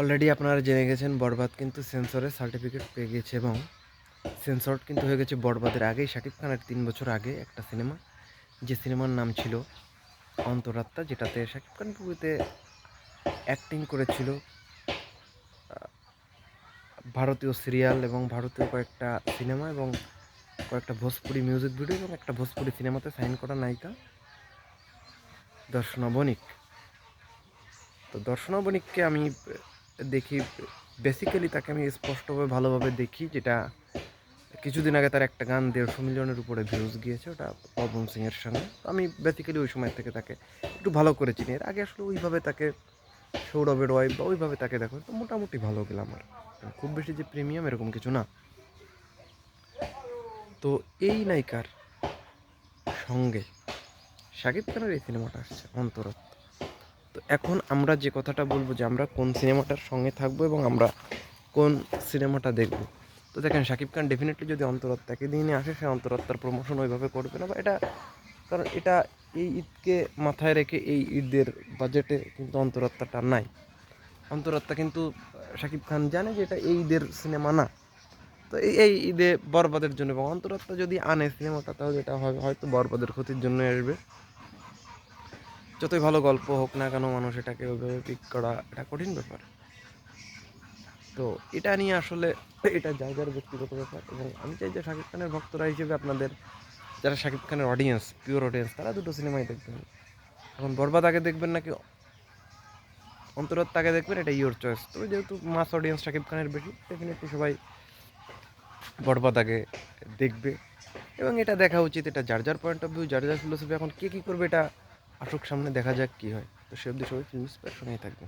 Already আপনারা জেনে গেছেন, বরবাদ কিন্তু সেন্সরের সার্টিফিকেট পেয়ে গেছে এবং সেন্সর কিন্তু হয়ে গেছে বরবাদের আগেই। শাকিব খানের তিন বছর আগে একটা সিনেমা যে সিনেমার নাম ছিল অন্তরাত্মা, যেটাতে শাকিব খান পুরোতে অ্যাক্টিং করেছিল। ভারতীয় সিরিয়াল এবং ভারতীয় কয়েকটা সিনেমা এবং কয়েকটা ভোজপুরি মিউজিক ভিডিও এবং একটা ভোজপুরি সিনেমাতে সাইন করা নায়িকা দর্শনা বণিক তো দর্শনা বণিককে আমি দেখি বেসিক্যালি তাকে আমি স্পষ্টভাবে ভালোভাবে দেখি যেটা কিছুদিন আগে তার একটা গান দেড়শো মিলিয়নের উপরে ভিউজ গিয়েছে, ওটা পবন সিংয়ের সঙ্গে তো আমি বেসিক্যালি ওই সময় থেকে তাকে একটু ভালো করে চিনি। এর আগে আসলে ওইভাবে তাকে সৌরভের ওয়াইফ বা ওইভাবে তাকে দেখো, তো মোটামুটি ভালো গেলাম আর খুব বেশি যে প্রিমিয়াম এরকম কিছু না। তো এই নায়িকার সঙ্গে শাকিব খানের এই সিনেমাটা আসছে অন্তরত্ব। তো এখন আমরা যে কথাটা বলব যে আমরা কোন সিনেমাটার সঙ্গে থাকব এবং আমরা কোন সিনেমাটা দেখব। তো দেখেন, শাকিব খান ডেফিনেটলি যদি অন্তরাত্মাকে নিয়ে আসে, সে অন্তরাত্মার প্রমোশন ওইভাবে করবে না বা এটা, কারণ এটা এই ঈদকে মাথায় রেখে এই ঈদের বাজেটে কিন্তু অন্তরাত্মাটা নাই। অন্তরাত্মা কিন্তু, শাকিব খান জানে যে এটা এই ঈদের সিনেমা না। তো এই এই ঈদে বরবাদের জন্য, এবং অন্তরাত্মা যদি আনে সিনেমাটা, তাহলে এটা হয়তো বরবাদের ক্ষতির জন্য আসবে। যতই ভালো গল্প হোক না কেন মানুষ এটাকে ওইভাবে পিক করা এটা কঠিন ব্যাপার। তো এটা নিয়ে আসলে এটা জায়গার ব্যক্তিগত ব্যাপার এবং আমি চাই যে শাকিব খানের ভক্তরা হিসেবে আপনাদের, যারা শাকিব খানের অডিয়েন্স পিওর অডিয়েন্স তারা দুটো সিনেমাই দেখবেন। এখন বরবাদ আগে দেখবেন নাকি অন্তরাত্মা আগে দেখবেন? এটা ইওর চয়েস তবে যেহেতু মাস অডিয়েন্স শাকিব খানের বেশি ডেফিনেটলি সবাই বরবাদ আগে দেখবে। এবং এটা দেখা উচিত, এটা যার যার পয়েন্ট অফ ভিউ যার যার ফিলোসফি এখন কে কী করবে এটা আসুক সামনে দেখা যাক কী হয়। তো সে অব্দি সবাই ফিল্ম সঙ্গেই থাকবে